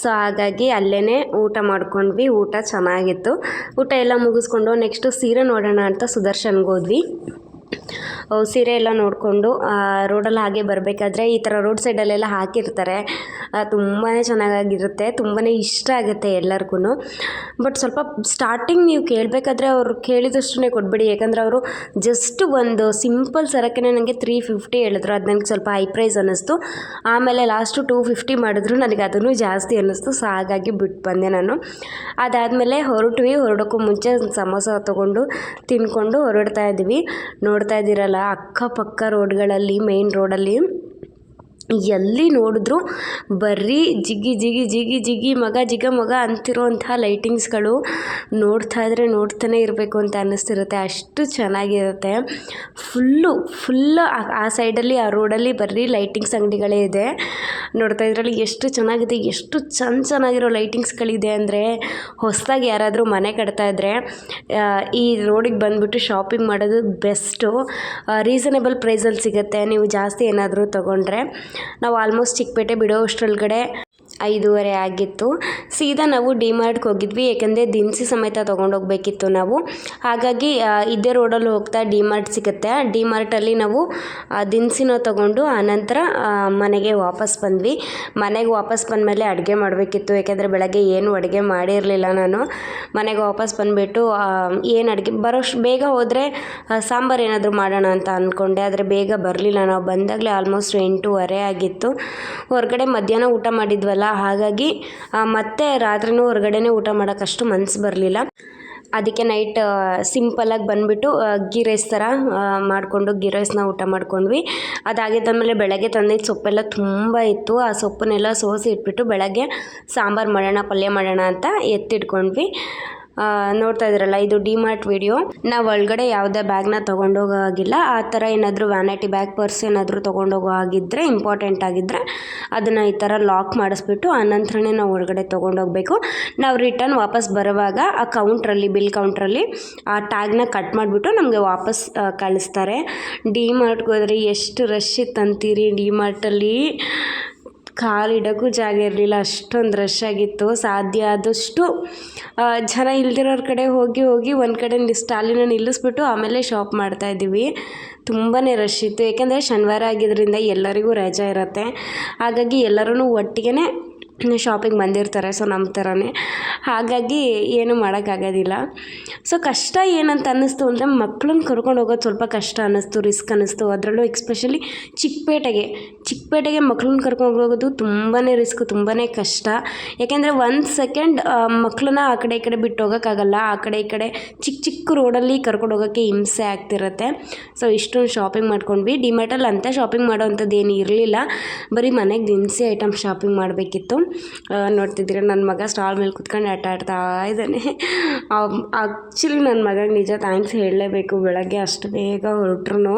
ಸೊ ಹಾಗಾಗಿ ಅಲ್ಲೇ ಊಟ ಮಾಡ್ಕೊಂಡ್ವಿ. ಊಟ ಚೆನ್ನಾಗಿತ್ತು. ಊಟ ಎಲ್ಲ ಮುಗಿಸ್ಕೊಂಡು ನೆಕ್ಸ್ಟು ಸೀರೆ ನೋಡೋಣ ಅಂತ ಸುದರ್ಶನ್ಗೆ ಹೋದ್ವಿ. ಸೀರೆ ಎಲ್ಲ ನೋಡಿಕೊಂಡು ರೋಡಲ್ಲಿ ಹಾಗೆ ಬರಬೇಕಾದ್ರೆ ಈ ಥರ ರೋಡ್ ಸೈಡಲ್ಲೆಲ್ಲ ಹಾಕಿರ್ತಾರೆ. ತುಂಬಾ ಚೆನ್ನಾಗಿರುತ್ತೆ ತುಂಬಾ ಇಷ್ಟ ಆಗುತ್ತೆ ಎಲ್ಲರಿಗೂ ಬಟ್ ಸ್ವಲ್ಪ ಸ್ಟಾರ್ಟಿಂಗ್ ನೀವು ಕೇಳಬೇಕಾದ್ರೆ ಅವರು ಕೇಳಿದಷ್ಟೇ ಕೊಟ್ಬಿಡಿ. ಯಾಕಂದರೆ ಅವರು ಜಸ್ಟ್ ಒಂದು ಸಿಂಪಲ್ ಸರಕ್ಕೆ ನನಗೆ ತ್ರೀ ಫಿಫ್ಟಿ ಹೇಳಿದ್ರು. ಅದು ನನಗೆ ಸ್ವಲ್ಪ ಹೈ ಪ್ರೈಸ್ ಅನ್ನಿಸ್ತು. ಆಮೇಲೆ ಲಾಸ್ಟು ಟೂ ಫಿಫ್ಟಿ ಮಾಡಿದ್ರು. ನನಗೆ ಅದನ್ನು ಜಾಸ್ತಿ ಅನ್ನಿಸ್ತು. ಸೊ ಹಾಗಾಗಿ ಬಿಟ್ಟು ಬಂದೆ ನಾನು. ಅದಾದಮೇಲೆ ಹೊರಟ್ವಿ. ಹೊರಡೋಕ್ಕೂ ಮುಂಚೆ ಸಮೋಸ ತೊಗೊಂಡು ತಿನ್ಕೊಂಡು ಹೊರಡ್ತಾ ಇದ್ವಿ. ನೋಡ್ತಾ ಇದ್ದೀರಲ್ಲ ಅಕ್ಕಪಕ್ಕ ರೋಡ್ಗಳಲ್ಲಿ ರೋಡ್ ರೋಡಲ್ಲಿ ಎಲ್ಲಿ ನೋಡಿದ್ರು ಬರೀ ಜಿಗಿ ಜಿಗಿ ಜಿಗಿ ಜಿಗಿ, ಮಗ, ಜಿಗ, ಮಗ ಅಂತಿರೋಂಥ ಲೈಟಿಂಗ್ಸ್ಗಳು ನೋಡ್ತಾ ಇದ್ರೆ ನೋಡ್ತಾನೆ ಇರಬೇಕು ಅಂತ ಅನ್ನಿಸ್ತಿರುತ್ತೆ. ಅಷ್ಟು ಚೆನ್ನಾಗಿರುತ್ತೆ. ಫುಲ್ಲು ಫುಲ್ ಆ ಸೈಡಲ್ಲಿ ಆ ರೋಡಲ್ಲಿ ಬರೀ ಲೈಟಿಂಗ್ಸ್ ಅಂಗಡಿಗಳೇ ಇದೆ. ನೋಡ್ತಾ ಇದ್ರಲ್ಲಿ ಎಷ್ಟು ಚೆನ್ನಾಗಿದೆ, ಎಷ್ಟು ಚೆಂದ ಚೆನ್ನಾಗಿರೋ ಲೈಟಿಂಗ್ಸ್ಗಳಿದೆ ಅಂದರೆ ಹೊಸದಾಗಿ ಯಾರಾದರೂ ಮನೆ ಕಟ್ತಾ ಇದ್ದರೆ ಈ ರೋಡಿಗೆ ಬಂದುಬಿಟ್ಟು ಶಾಪಿಂಗ್ ಮಾಡೋದು ಬೆಸ್ಟು. ರೀಸನೇಬಲ್ ಪ್ರೈಸಲ್ಲಿ ಸಿಗುತ್ತೆ. ನೀವು ಜಾಸ್ತಿ ಏನಾದರೂ ತೊಗೊಂಡ್ರೆ. ನಾವು ಆಲ್ಮೋಸ್ಟ್ ಚಿಕ್ಕಪೇಟೆ ಬಿಡೋ ಅಷ್ಟರೊಳಗಡೆ ಐದೂವರೆ ಆಗಿತ್ತು. ಸೀದಾ ನಾವು ಡಿಮಾರ್ಟ್ಗೆ ಹೋಗಿದ್ವಿ ಏಕೆಂದರೆ ದಿನಸಿ ಸಮೇತ ತೊಗೊಂಡೋಗ್ಬೇಕಿತ್ತು ನಾವು. ಹಾಗಾಗಿ ಇದೇ ರೋಡಲ್ಲಿ ಹೋಗ್ತಾ ಡಿಮಾರ್ಟ್ ಸಿಗುತ್ತೆ. ಡಿಮಾರ್ಟಲ್ಲಿ ನಾವು ಆ, ದಿನಸಿನ ತೊಗೊಂಡು ಆನಂತರ ಮನೆಗೆ ವಾಪಸ್ ಬಂದ್ವಿ. ಮನೆಗೆ ವಾಪಸ್ ಬಂದಮೇಲೆ ಅಡುಗೆ ಮಾಡಬೇಕಿತ್ತು ಯಾಕೆಂದರೆ ಬೆಳಗ್ಗೆ ಏನು ಅಡುಗೆ ಮಾಡಿರಲಿಲ್ಲ ನಾನು. ಮನೆಗೆ ವಾಪಸ್ ಬಂದುಬಿಟ್ಟು ಏನು ಅಡುಗೆ ಬರೋಷ್ಟು ಬೇಗ ಹೋದರೆ ಸಾಂಬಾರು ಏನಾದರೂ ಮಾಡೋಣ ಅಂತ ಅಂದ್ಕೊಂಡೆ ಆದರೆ ಬೇಗ ಬರಲಿಲ್ಲ. ನಾವು ಬಂದಾಗಲೇ ಆಲ್ಮೋಸ್ಟ್ ಎಂಟೂವರೆ ಆಗಿತ್ತು. ಹೊರಗಡೆ ಮಧ್ಯಾಹ್ನ ಊಟ ಮಾಡಿದ್ವಲ್ಲ ಹಾಗಾಗಿ ಮತ್ತೆ ರಾತ್ರಿನೂ ಹೊರಗಡೆನೆ ಊಟ ಮಾಡೋಕ್ಕಷ್ಟು ಮನಸ್ಸು ಬರಲಿಲ್ಲ. ಅದಕ್ಕೆ ನೈಟ್ ಸಿಂಪಲಾಗಿ ಬಂದುಬಿಟ್ಟು ಗೀ ರೈಸ್ ಥರ ಮಾಡಿಕೊಂಡು ಗೀ ರೈಸ್ನ ಊಟ ಮಾಡ್ಕೊಂಡ್ವಿ. ಅದಾಗಿದ್ದಾದಮೇಲೆ ಬೆಳಗ್ಗೆ ತಂದಿದ್ದ ಸೊಪ್ಪೆಲ್ಲ ತುಂಬ ಇತ್ತು. ಆ ಸೊಪ್ಪನ್ನೆಲ್ಲ ಸೋಸಿ ಇಟ್ಬಿಟ್ಟು ಬೆಳಗ್ಗೆ ಸಾಂಬಾರು ಮಾಡೋಣ, ಪಲ್ಯ ಮಾಡೋಣ ಅಂತ ಎತ್ತಿಟ್ಕೊಂಡ್ವಿ. ನೋಡ್ತಾ ಇದ್ರಲ್ಲ, ಇದು ಡಿಮಾರ್ಟ್ ವಿಡಿಯೋ. ನಾವು ಒಳಗಡೆ ಯಾವುದೇ ಬ್ಯಾಗ್ನ ತೊಗೊಂಡೋಗೋ ಹಾಗಿಲ್ಲ. ಆ ಥರ ಏನಾದರೂ ವ್ಯಾನಿಟಿ ಬ್ಯಾಗ್, ಪರ್ಸ್ ಏನಾದರೂ ತೊಗೊಂಡೋಗೋ ಆಗಿದ್ರೆ ಇಂಪಾರ್ಟೆಂಟ್ ಆಗಿದ್ದರೆ ಅದನ್ನು ಈ ಥರ ಲಾಕ್ ಮಾಡಿಸ್ಬಿಟ್ಟು ಆನಂತರನೇ ನಾವು ಒಳಗಡೆ ತೊಗೊಂಡೋಗಬೇಕು. ನಾವು ರಿಟರ್ನ್ ವಾಪಸ್ ಬರುವಾಗ, ಆ ಕೌಂಟ್ರಲ್ಲಿ, ಬಿಲ್ ಕೌಂಟ್ರಲ್ಲಿ, ಆ ಟ್ಯಾಗ್ನ ಕಟ್ ಮಾಡಿಬಿಟ್ಟು ನಮಗೆ ವಾಪಸ್ ಕಳಿಸ್ತಾರೆ. ಡಿಮಾರ್ಟ್ಗೆ ಹೋದರೆ ಎಷ್ಟು ರಶ್ ಇತ್ತಂತೀರಿ, ಡಿಮಾರ್ಟಲ್ಲಿ. ಕಾಲಿಡೋಕ್ಕೂ ಜಾಗ ಇರಲಿಲ್ಲ, ಅಷ್ಟೊಂದು ರಶ್ ಆಗಿತ್ತು. ಸಾಧ್ಯ ಆದಷ್ಟು ಜನ ಇಲ್ದಿರೋರ ಕಡೆ ಹೋಗಿ ಹೋಗಿ ಒಂದು ಕಡೆ ಸ್ಟಾಲಿನ ನಿಲ್ಲಿಸ್ಬಿಟ್ಟು ಆಮೇಲೆ ಶಾಪ್ ಮಾಡ್ತಾ ಇದ್ದೀವಿ. ತುಂಬಾ ರಶ್ ಇತ್ತು. ಏಕೆಂದರೆ ಶನಿವಾರ ಆಗಿದ್ದರಿಂದ ಎಲ್ಲರಿಗೂ ರಜೆ ಇರುತ್ತೆ. ಹಾಗಾಗಿ ಎಲ್ಲರೂ ಒಟ್ಟಿಗೆ ಶಾಪಿಂಗ್ ಬಂದಿರ್ತಾರೆ, ಸೊ ನಮ್ಮ ಥರನೇ. ಹಾಗಾಗಿ ಏನೂ ಮಾಡೋಕ್ಕಾಗೋದಿಲ್ಲ. ಸೊ ಕಷ್ಟ ಏನಂತ ಅನ್ನಿಸ್ತು ಅಂದರೆ ಮಕ್ಳನ್ನ ಕರ್ಕೊಂಡು ಹೋಗೋದು ಸ್ವಲ್ಪ ಕಷ್ಟ ಅನ್ನಿಸ್ತು, ರಿಸ್ಕ್ ಅನ್ನಿಸ್ತು. ಅದರಲ್ಲೂ ಎಕ್ಸ್ಪೆಷಲಿ ಚಿಕ್ಕಪೇಟೆಗೆ ಚಿಕ್ಕಪೇಟೆಗೆ ಮಕ್ಳನ್ನ ಕರ್ಕೊಂಡು ಹೋಗೋದು ತುಂಬಾ ರಿಸ್ಕ್ ತುಂಬಾ ಕಷ್ಟ. ಯಾಕೆಂದರೆ ಒಂದು ಸೆಕೆಂಡ್ ಮಕ್ಕಳನ್ನ ಆ ಕಡೆ ಈ ಕಡೆ ಬಿಟ್ಟು ಹೋಗೋಕ್ಕಾಗಲ್ಲ. ಆ ಕಡೆ ಈ ಕಡೆ ಚಿಕ್ಕ ಚಿಕ್ಕ ರೋಡಲ್ಲಿ ಕರ್ಕೊಂಡು ಹೋಗೋಕ್ಕೆ ಹಿಂಸೆ ಆಗ್ತಿರುತ್ತೆ. ಸೊ ಇಷ್ಟೊಂದು ಶಾಪಿಂಗ್ ಮಾಡ್ಕೊಂಡ್ವಿ. ಡಿಮಾರ್ಟಲ್ಲಿ ಅಂತ ಶಾಪಿಂಗ್ ಮಾಡೋವಂಥದ್ದು ಏನು ಇರಲಿಲ್ಲ. ಬರೀ ಮನೆಗೆ ದಿನಸಿ ಐಟಮ್ ಶಾಪಿಂಗ್ ಮಾಡಬೇಕಿತ್ತು. ನೋಡ್ತಿದ್ದೀರ ನನ್ನ ಮಗ ಸ್ಟಾಲ್ ಮೇಲೆ ಕುತ್ಕೊಂಡು ಆಟ ಆಡ್ತಾ ಇದ್ದಾನೆ. ಆ್ಯಕ್ಚುಲಿ ನನ್ನ ಮಗಗೆ ನಿಜ ಥ್ಯಾಂಕ್ಸ್ ಹೇಳಲೇಬೇಕು, ಬೆಳಗ್ಗೆ ಅಷ್ಟು ಬೇಗ ಹೊರಟ್ರು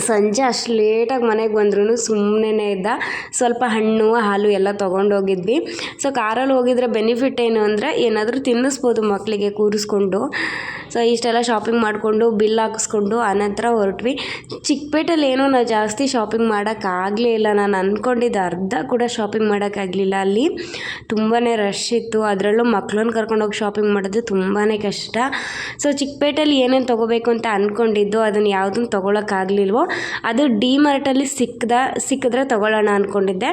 ಸಂಜೆ ಅಷ್ಟು ಲೇಟಾಗಿ ಮನೆಗೆ ಬಂದ್ರೂ ಸುಮ್ಮನೆ ಇದ್ದ. ಸ್ವಲ್ಪ ಹಣ್ಣು, ಹಾಲು ಎಲ್ಲ ತೊಗೊಂಡೋಗಿದ್ವಿ. ಸೊ ಕಾರಲ್ಲಿ ಹೋಗಿದ್ರೆ ಬೆನಿಫಿಟ್ ಏನು ಅಂದರೆ ಏನಾದರೂ ತಿನ್ನಿಸ್ಬೋದು ಮಕ್ಕಳಿಗೆ ಕೂರಿಸ್ಕೊಂಡು. ಸೊ ಇಷ್ಟೆಲ್ಲ ಶಾಪಿಂಗ್ ಮಾಡಿಕೊಂಡು ಬಿಲ್ ಹಾಕಿಸ್ಕೊಂಡು ಆನಂತರ ಹೊರಟ್ವಿ. ಚಿಕ್ಕಪೇಟೆಯಲ್ಲಿ ಏನೋ ನಾವು ಜಾಸ್ತಿ ಶಾಪಿಂಗ್ ಮಾಡೋಕ್ಕಾಗಲೇ ಇಲ್ಲ. ನಾನು ಅಂದ್ಕೊಂಡಿದ್ದ ಅರ್ಧ ಕೂಡ ಶಾಪಿಂಗ್ ಮಾಡೋಕ್ಕಾಗಲಿಲ್ಲ ಅಲ್ಲಿ. ತುಂಬಾ ರಶ್ ಇತ್ತು. ಅದರಲ್ಲೂ ಮಕ್ಳನ್ನ ಕರ್ಕೊಂಡೋಗಿ ಶಾಪಿಂಗ್ ಮಾಡೋದು ತುಂಬಾ ಕಷ್ಟ. ಸೊ ಚಿಕ್ಕಪೇಟೆಯಲ್ಲಿ ಏನೇನು ತೊಗೋಬೇಕು ಅಂತ ಅಂದ್ಕೊಂಡಿದ್ದು ಅದನ್ನು ಯಾವುದನ್ನು ತೊಗೊಳಕ್ಕಾಗಲಿಲ್ವೋ ಅದು ಡಿ ಮಾರ್ಟಲ್ಲಿ ಸಿಕ್ಕದ ಸಿಕ್ಕಿದ್ರೆ ತೊಗೊಳ್ಳೋಣ ಅಂದ್ಕೊಂಡಿದ್ದೆ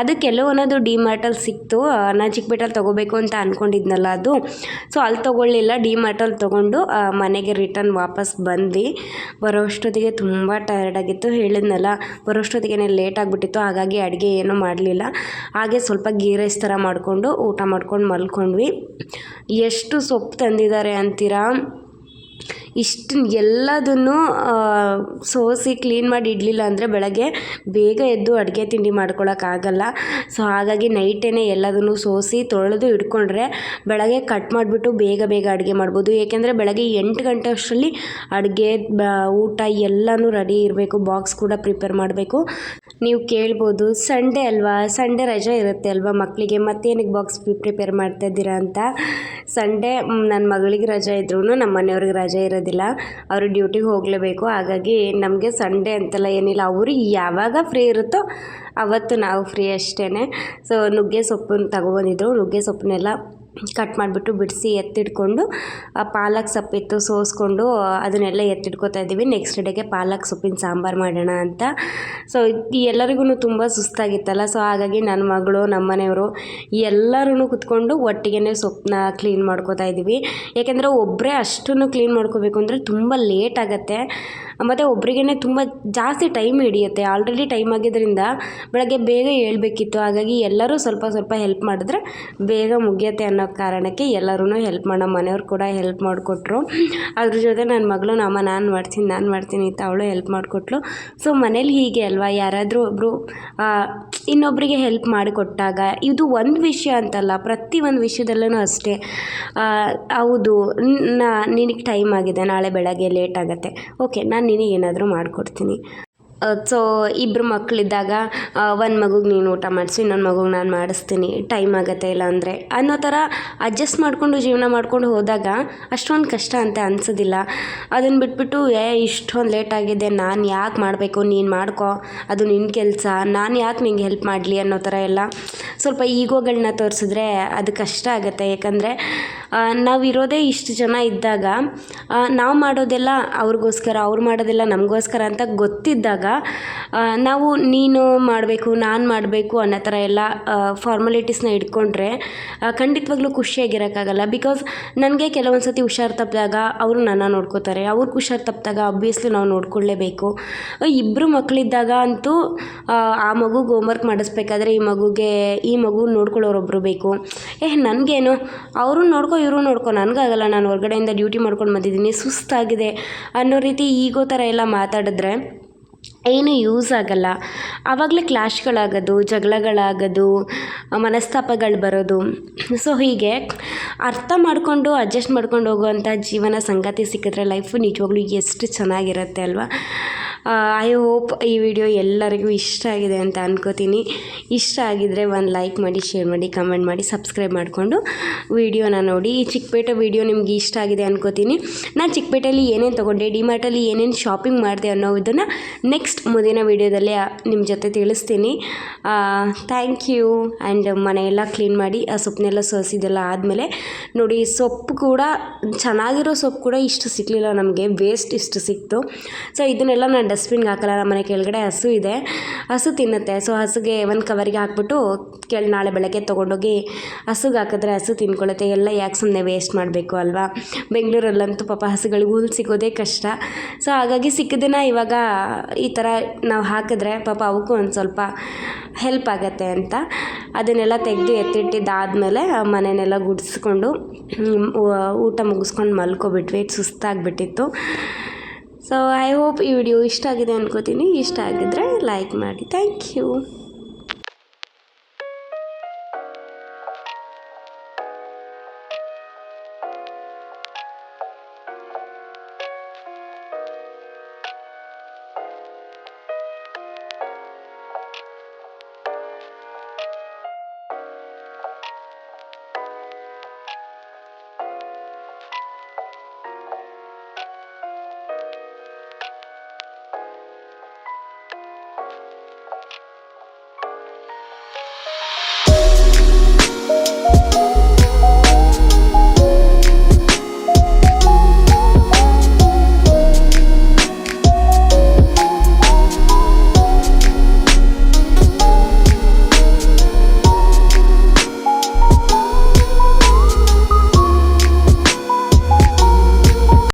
ಅದು ಕೆಲವೊಂದದು ಡಿ ಮಾರ್ಟಲ್ಲಿ ಸಿಕ್ತು ನಾನು ಚಿಕ್ಕಪೇಟಲ್ಲಿ ತೊಗೋಬೇಕು ಅಂತ ಅಂದ್ಕೊಂಡಿದ್ನಲ್ಲ ಅದು. ಸೊ ಅಲ್ಲಿ ತೊಗೊಳ್ಳಿಲ್ಲ ಡಿ ಮಾರ್ಟಲ್ಲಿ ತೊಗೊಂಡು ಮನೆಗೆ ರಿಟರ್ನ್ ವಾಪಸ್ ಬಂದ್ವಿ. ಬರೋಷ್ಟೊತ್ತಿಗೆ ತುಂಬ ಟಯರ್ಡ್ ಆಗಿತ್ತು. ಹೇಳಿದ್ನಲ್ಲ, ಬರೋಷ್ಟೊತ್ತಿಗೆ ಲೇಟ್ ಆಗಿಬಿಟ್ಟಿತ್ತು, ಹಾಗಾಗಿ ಅಡುಗೆ ಏನೂ ಮಾಡಲಿಲ್ಲ. ಹಾಗೆ ಸ್ವಲ್ಪ ಗೀ ರೈಸ್ ಥರ ಮಾಡಿಕೊಂಡು, ಊಟ ಮಾಡ್ಕೊಂಡು ಮಲ್ಕೊಂಡ್ವಿ. ಎಷ್ಟು ಸೊಪ್ಪು ತಂದಿದ್ದಾರೆ ಅಂತೀರಾ? ಇಷ್ಟು ಎಲ್ಲದನ್ನು ಸೋಸಿ ಕ್ಲೀನ್ ಮಾಡಿ ಇಡಲಿಲ್ಲ ಅಂದರೆ ಬೆಳಗ್ಗೆ ಬೇಗ ಎದ್ದು ಅಡುಗೆ ತಿಂಡಿ ಮಾಡ್ಕೊಳ್ಳೋಕ್ಕಾಗಲ್ಲ ಸೊ ಹಾಗಾಗಿ ನೈಟೇ ಎಲ್ಲದನ್ನು ಸೋಸಿ ತೊಳೆದು ಇಟ್ಕೊಂಡ್ರೆ ಬೆಳಗ್ಗೆ ಕಟ್ ಮಾಡಿಬಿಟ್ಟು ಬೇಗ ಬೇಗ ಅಡುಗೆ ಮಾಡ್ಬೋದು. ಏಕೆಂದರೆ ಬೆಳಗ್ಗೆ ಎಂಟು ಗಂಟೆ ಅಷ್ಟರಲ್ಲಿ ಅಡುಗೆ, ಬ, ಊಟ ಎಲ್ಲನೂ ರೆಡಿ ಇರಬೇಕು ಬಾಕ್ಸ್ ಕೂಡ ಪ್ರಿಪೇರ್ ಮಾಡಬೇಕು. ನೀವು ಕೇಳ್ಬೋದು ಸಂಡೇ ಅಲ್ವಾ? ಸಂಡೇ ರಜೆ ಇರುತ್ತೆ ಅಲ್ವಾ ಮಕ್ಕಳಿಗೆ ಮತ್ತೇನಕ್ಕೆ ಬಾಕ್ಸ್ ಪ್ರಿಪೇರ್ ಮಾಡ್ತಾ ಇದ್ದೀರಾ ಅಂತ? ಸಂಡೇ ನನ್ನ ಮಗಳಿಗೆ ರಜೆ ಇದ್ರೂ ನಮ್ಮ ಮನೆಯವ್ರಿಗೆ ರಜೆ ಇರೋದಿಲ್ಲ. ಅವರು ಡ್ಯೂಟಿಗೆ ಹೋಗಲೇಬೇಕು. ಹಾಗಾಗಿ ನಮಗೆ ಸಂಡೇ ಅಂತೆಲ್ಲ ಏನಿಲ್ಲ. ಅವರು ಯಾವಾಗ ಫ್ರೀ ಇರುತ್ತೋ ಅವತ್ತು ನಾವು ಫ್ರೀ ಅಷ್ಟೇ ಸೊ ನುಗ್ಗೆ ಸೊಪ್ಪನ್ನು ತಗೊಬಂದಿದ್ರು ನುಗ್ಗೆ ಸೊಪ್ಪನ್ನೆಲ್ಲ ಕಟ್ ಮಾಡಿಬಿಟ್ಟು ಬಿಡಿಸಿ ಎತ್ತಿಟ್ಕೊಂಡು ಪಾಲಕ್ ಸೊಪ್ಪಿತ್ತು ಸೋಸ್ಕೊಂಡು ಅದನ್ನೆಲ್ಲ ಎತ್ತಿಟ್ಕೊತಾ ಇದ್ದೀವಿ. ನೆಕ್ಸ್ಟ್ ಡೇಗೆ ಪಾಲಕ್ ಸೊಪ್ಪಿನ ಸಾಂಬಾರು ಮಾಡೋಣ ಅಂತ. ಸೊ ಎಲ್ಲರಿಗೂ ತುಂಬ ಸುಸ್ತಾಗಿತ್ತಲ್ಲ. ಸೊ ಹಾಗಾಗಿ ನನ್ನ ಮಗಳು ನಮ್ಮ ಮನೆಯವರು ಎಲ್ಲರೂ ಕುತ್ಕೊಂಡು ಒಟ್ಟಿಗೆ ಸೊಪ್ಪನ್ನ ಕ್ಲೀನ್ ಮಾಡ್ಕೋತಾ ಇದ್ದೀವಿ. ಯಾಕೆಂದರೆ ಒಬ್ಬರೇ ಅಷ್ಟನ್ನು ಕ್ಲೀನ್ ಮಾಡ್ಕೋಬೇಕು ಅಂದರೆ ತುಂಬ ಲೇಟ್ ಆಗುತ್ತೆ. ಮತ್ತು ಒಬ್ಬರಿಗೇ ತುಂಬ ಜಾಸ್ತಿ ಟೈಮ್ ಹಿಡಿಯುತ್ತೆ. ಆಲ್ರೆಡಿ ಟೈಮ್ ಆಗಿದ್ದರಿಂದ ಬೆಳಗ್ಗೆ ಬೇಗ ಏಳಬೇಕಿತ್ತು ಹಾಗಾಗಿ ಎಲ್ಲರೂ ಸ್ವಲ್ಪ ಸ್ವಲ್ಪ ಹೆಲ್ಪ್ ಮಾಡಿದ್ರೆ ಬೇಗ ಮುಗಿಯುತ್ತೆ ಅನ್ನೋ ಕಾರಣಕ್ಕೆ ಎಲ್ಲರೂ ಹೆಲ್ಪ್ ಮಾಡೋ ಮನೆಯವ್ರು ಕೂಡ ಹೆಲ್ಪ್ ಮಾಡಿಕೊಟ್ರು. ಅದ್ರ ಜೊತೆ ನನ್ನ ಮಗಳು ನಮ್ಮ ನಾನು ಮಾಡ್ತೀನಿ ನಾನು ಮಾಡ್ತೀನಿ ಅಂತ ಅವಳು ಹೆಲ್ಪ್ ಮಾಡಿಕೊಟ್ಲು. ಸೊ ಮನೇಲಿ ಹೀಗೆ ಅಲ್ವಾ? ಯಾರಾದರೂ ಒಬ್ಬರು ಇನ್ನೊಬ್ಬರಿಗೆ ಹೆಲ್ಪ್ ಮಾಡಿಕೊಟ್ಟಾಗ ಇದು ಒಂದು ವಿಷಯ ಅಂತಲ್ಲ, ಪ್ರತಿ ಒಂದು ವಿಷಯದಲ್ಲೂ ಅಷ್ಟೇ. ಹೌದು, ನಾ, ನಿನಗೆ ಟೈಮ್ ಆಗಿದೆ, ನಾಳೆ ಬೆಳಗ್ಗೆ ಲೇಟ್ ಆಗುತ್ತೆ. ಓಕೆ ನಾನು ನಿನಗೆ ಏನಾದರೂ ಮಾಡಿಕೊಡ್ತೀನಿ. ಸೊ ಇಬ್ಬರು ಮಕ್ಕಳಿದ್ದಾಗ ಒಂದು ಮಗುಗೆ ನೀನು ಊಟ ಮಾಡಿಸಿ, ಇನ್ನೊಂದು ಮಗುಗೆ ನಾನು ಮಾಡಿಸ್ತೀನಿ. ಟೈಮ್ ಆಗತ್ತೆ ಇಲ್ಲ ಅಂದರೆ. ಅನ್ನೋ ಥರ ಅಡ್ಜಸ್ಟ್ ಮಾಡಿಕೊಂಡು ಜೀವನ ಮಾಡ್ಕೊಂಡು ಹೋದಾಗ ಅಷ್ಟೊಂದು ಕಷ್ಟ ಅಂತ ಅನ್ಸೋದಿಲ್ಲ. ಅದನ್ನು ಬಿಟ್ಬಿಟ್ಟು, ಏ, ಇಷ್ಟೊಂದು ಲೇಟ್ ಆಗಿದೆ, ನಾನು ಯಾಕೆ ಮಾಡಬೇಕು? ನೀನು ಮಾಡ್ಕೊ. ಅದು ನಿನ್ನ ಕೆಲಸ. ನಾನು ಯಾಕೆ ನಿಂಗೆ ಹೆಲ್ಪ್ ಮಾಡಲಿ? ಅನ್ನೋ ಥರ ಎಲ್ಲ ಸ್ವಲ್ಪ ಈಗೋಗಳನ್ನ ತೋರಿಸಿದ್ರೆ ಅದು ಕಷ್ಟ ಆಗುತ್ತೆ. ಯಾಕಂದರೆ ನಾವಿರೋದೇ ಇಷ್ಟು ಜನ ಇದ್ದಾಗ ನಾವು ಮಾಡೋದೆಲ್ಲ ಅವ್ರಿಗೋಸ್ಕರ, ಅವ್ರು ಮಾಡೋದೆಲ್ಲ ನಮಗೋಸ್ಕರ ಅಂತ ಗೊತ್ತಿದ್ದಾಗ ನಾವು ನೀನು ಮಾಡಬೇಕು ನಾನು ಮಾಡಬೇಕು ಅನ್ನೋ ಥರ ಎಲ್ಲ ಫಾರ್ಮಾಲಿಟೀಸ್ನ ಇಟ್ಕೊಂಡ್ರೆ ಖಂಡಿತವಾಗ್ಲೂ ಖುಷಿಯಾಗಿರೋಕ್ಕಾಗಲ್ಲ. ಬಿಕಾಸ್ ನನಗೆ ಕೆಲವೊಂದು ಸತಿ ಹುಷಾರು ತಪ್ಪಿದಾಗ ಅವರು ನನ್ನ ನೋಡ್ಕೋತಾರೆ. ಅವ್ರು ಹುಷಾರು ತಪ್ಪಿದಾಗ ಅಬ್ವಿಯಸ್ಲಿ ನಾವು ನೋಡ್ಕೊಳ್ಳೇಬೇಕು ಇಬ್ಬರು ಮಕ್ಕಳಿದ್ದಾಗ ಅಂತೂ ಆ, ಮಗು ಮಗುಗೆ ಹೋಮ್ವರ್ಕ್ ಮಾಡಿಸ್ಬೇಕಾದ್ರೆ ಈ ಮಗುಗೆ ಈ ಮಗು ನೋಡ್ಕೊಳ್ಳೋರೊಬ್ಬರು ಬೇಕು. ಏ ನನಗೇನು? ಅವರು ನೋಡ್ಕೊ ಇವರು ನೋಡ್ಕೊ. ನನಗಾಗಲ್ಲ ನಾನು ಹೊರಗಡೆಯಿಂದ ಡ್ಯೂಟಿ ಮಾಡ್ಕೊಂಡು ಬಂದಿದ್ದೀನಿ. ಸುಸ್ತಾಗಿದೆ ಅನ್ನೋ ರೀತಿ ಈಗೋ ಥರ ಎಲ್ಲ ಮಾತಾಡಿದ್ರೆ ಏನು ಯೂಸ್ ಆಗಲ್ಲ. ಆವಾಗಲೇ ಕ್ಲಾಶ್ಗಳಾಗೋದು ಜಗಳಗಳಾಗೋದು, ಮನಸ್ತಾಪಗಳು ಬರೋದು. ಸೊ ಹೀಗೆ ಅರ್ಥ ಮಾಡಿಕೊಂಡು ಅಡ್ಜಸ್ಟ್ ಮಾಡ್ಕೊಂಡು ಹೋಗುವಂಥ ಜೀವನ ಸಂಗಾತಿ ಸಿಕ್ಕಿದ್ರೆ ಲೈಫು ನಿಜವಾಗ್ಲೂ ಎಷ್ಟು ಚೆನ್ನಾಗಿರುತ್ತೆ ಅಲ್ವಾ? ಐ ಹೋಪ್ ಈ ವಿಡಿಯೋ ಎಲ್ಲರಿಗೂ ಇಷ್ಟ ಆಗಿದೆ ಅಂತ ಅನ್ಕೋತೀನಿ. ಇಷ್ಟ ಆಗಿದರೆ ಒಂದು ಲೈಕ್ ಮಾಡಿ ಶೇರ್ ಮಾಡಿ ಕಮೆಂಟ್ ಮಾಡಿ ಸಬ್ಸ್ಕ್ರೈಬ್ ಮಾಡಿಕೊಂಡು ವಿಡಿಯೋನ ನೋಡಿ. ಈ ಚಿಕ್ಕಪೇಟೆ ವಿಡಿಯೋ ನಿಮ್ಗೆ ಇಷ್ಟ ಆಗಿದೆ ಅನ್ಕೋತೀನಿ. ನಾನು ಚಿಕ್ಕಪೇಟೆಯಲ್ಲಿ ಏನೇನು ತೊಗೊಂಡೆ ಡಿಮಾರ್ಟಲ್ಲಿ ಏನೇನು ಶಾಪಿಂಗ್ ಮಾಡಿದೆ ಅನ್ನೋದನ್ನು ನೆಕ್ಸ್ಟ್ ಮುಂದಿನ ವಿಡಿಯೋದಲ್ಲಿ ನಿಮ್ಮ ಜೊತೆ ತಿಳಿಸ್ತೀನಿ. ಥ್ಯಾಂಕ್ ಯು ಆ್ಯಂಡ್ ಮನೆಯೆಲ್ಲ ಕ್ಲೀನ್ ಮಾಡಿ, ಆ ಸೊಪ್ಪನ್ನೆಲ್ಲ ಸೋಸಿದೆಲ್ಲ ಆದಮೇಲೆ, ನೋಡಿ, ಸೊಪ್ಪು ಕೂಡ, ಚೆನ್ನಾಗಿರೋ ಸೊಪ್ಪು ಕೂಡ ಇಷ್ಟು ಸಿಕ್ಕಲಿಲ್ಲ ನಮಗೆ ವೇಸ್ಟ್ ಇಷ್ಟು ಸಿಕ್ತು. ಸೊ ಇದನ್ನೆಲ್ಲ ನಾನು ಡಸ್ಟ್ಬಿನ್ಗೆ ಹಾಕಲ್ಲ, ನಮ್ಮ ಮನೆ ಕೆಳಗಡೆ ಹಸು ಇದೆ. ಹಸು ತಿನ್ನುತ್ತೆ. ಸೊ ಹಸುಗೆ ಒಂದು ಕವರಿಗೆ ಹಾಕ್ಬಿಟ್ಟು, ಕೇಳಿ, ನಾಳೆ ಬೆಳಗ್ಗೆ ತೊಗೊಂಡೋಗಿ ಹಸುಗೆ ಹಾಕಿದ್ರೆ ಹಸು ತಿನ್ಕೊಳ್ಳುತ್ತೆ. ಎಲ್ಲ ಯಾಕೆ ಸುಮ್ಮನೆ ವೇಸ್ಟ್ ಮಾಡಬೇಕು ಅಲ್ವಾ? ಬೆಂಗಳೂರಲ್ಲಂತೂ ಪಾಪ ಹಸುಗಳಿಗೆ ಸಿಗೋದೇ ಕಷ್ಟ. ಸೊ ಹಾಗಾಗಿ ಸಿಕ್ಕಿದ್ದನ್ನು ಇವಾಗ ಈ ಥರ ನಾವು ಹಾಕಿದ್ರೆ ಪಾಪ ಅವಕ್ಕೂ ಒಂದು ಸ್ವಲ್ಪ ಹೆಲ್ಪ್ ಆಗತ್ತೆ ಅಂತ. ಅದನ್ನೆಲ್ಲ ತೆಗೆದು ಎತ್ತಿಟ್ಟಿದ್ದಾದಮೇಲೆ ಮನೆಯನ್ನೆಲ್ಲ ಗುಡಿಸ್ಕೊಂಡು ಊಟ ಮುಗಿಸ್ಕೊಂಡು ಮಲ್ಕೊಬಿಟ್ವಿ. ಸುಸ್ತಾಗಿಬಿಟ್ಟಿತ್ತು. ಸೊ ಐ ಹೋಪ್ ಈ ವಿಡಿಯೋ ಇಷ್ಟ ಆಗಿದೆ ಅನ್ಕೋತೀನಿ. ಇಷ್ಟ ಆಗಿದ್ರೆ ಲೈಕ್ ಮಾಡಿ. Thank you